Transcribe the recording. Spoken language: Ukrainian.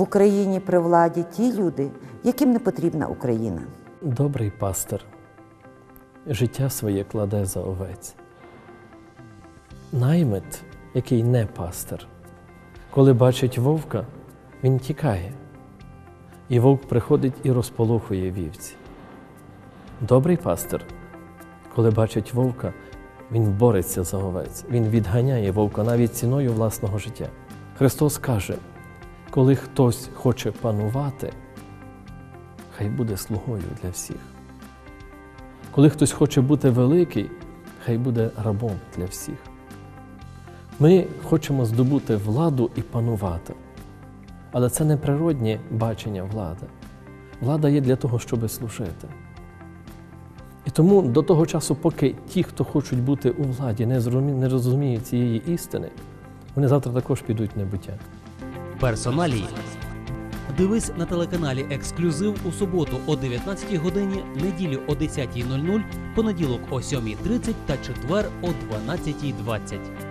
в Україні при владі ті люди, яким не потрібна Україна. Добрий пастир життя своє кладе за овець. Наймит, який не пастир, коли бачить вовка, він тікає. І вовк приходить і розполохує вівці. Добрий пастир, коли бачить вовка, він бореться за овець, він відганяє вовка навіть ціною власного життя. Христос каже, коли хтось хоче панувати, хай буде слугою для всіх. Коли хтось хоче бути великий, хай буде рабом для всіх. Ми хочемо здобути владу і панувати. Але це не природнє бачення влади. Влада є для того, щоб служити. І тому до того часу, поки ті, хто хочуть бути у владі, не розуміють цієї істини, вони завтра також підуть в небуття. Персоналії. Дивись на телеканалі Ексклюзив у суботу о 19 годині, неділю о 10.00, понеділок о 7.30 та четвер о 12.20.